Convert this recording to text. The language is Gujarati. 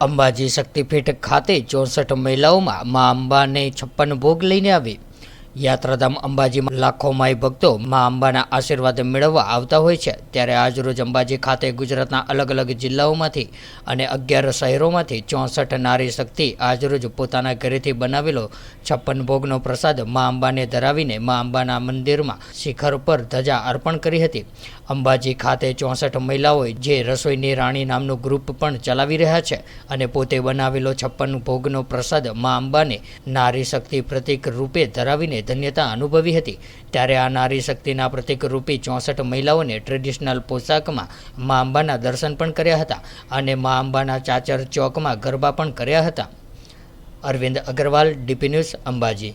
અંબાજી શક્તિપીઠ ખાતે ચોસઠ મહિલાઓમાં મા અંબાને છપ્પન ભોગ લઈને આવી. યાત્રાધામ અંબાજીમાં લાખો માઈ ભક્તો મા અંબાના આશીર્વાદ મેળવવા આવતા હોય છે. ત્યારે આજરોજ અંબાજી ખાતે ગુજરાતના અલગ અલગ જિલ્લાઓમાંથી અને અગિયાર શહેરોમાંથી ચોસઠ નારી શક્તિ આજરોજ પોતાના ઘરેથી બનાવેલો છપ્પન ભોગનો પ્રસાદ મા અંબાને ધરાવીને મા અંબાના મંદિરમાં શિખર પર ધજા અર્પણ કરી હતી. અંબાજી ખાતે ચોસઠ મહિલાઓએ જે રસોઈની રાણી નામનું ગ્રુપ પણ ચલાવી રહ્યા છે અને પોતે બનાવેલો છપ્પન ભોગનો પ્રસાદ મા અંબાને નારી શક્તિ પ્રતિક રૂપે ધરાવીને ધન્યતા અનુભવી હતી. ત્યારે આ નારી શક્તિના પ્રતિકરૂપી ચોસઠ મહિલાઓને ટ્રેડિશનલ પોશાકમાં મા અંબાના દર્શન પણ કર્યા હતા અને મા અંબાના ચાચર ચોકમાં ગરબા પણ કર્યા હતા. Arvind Agrawal, DP news Ambaji.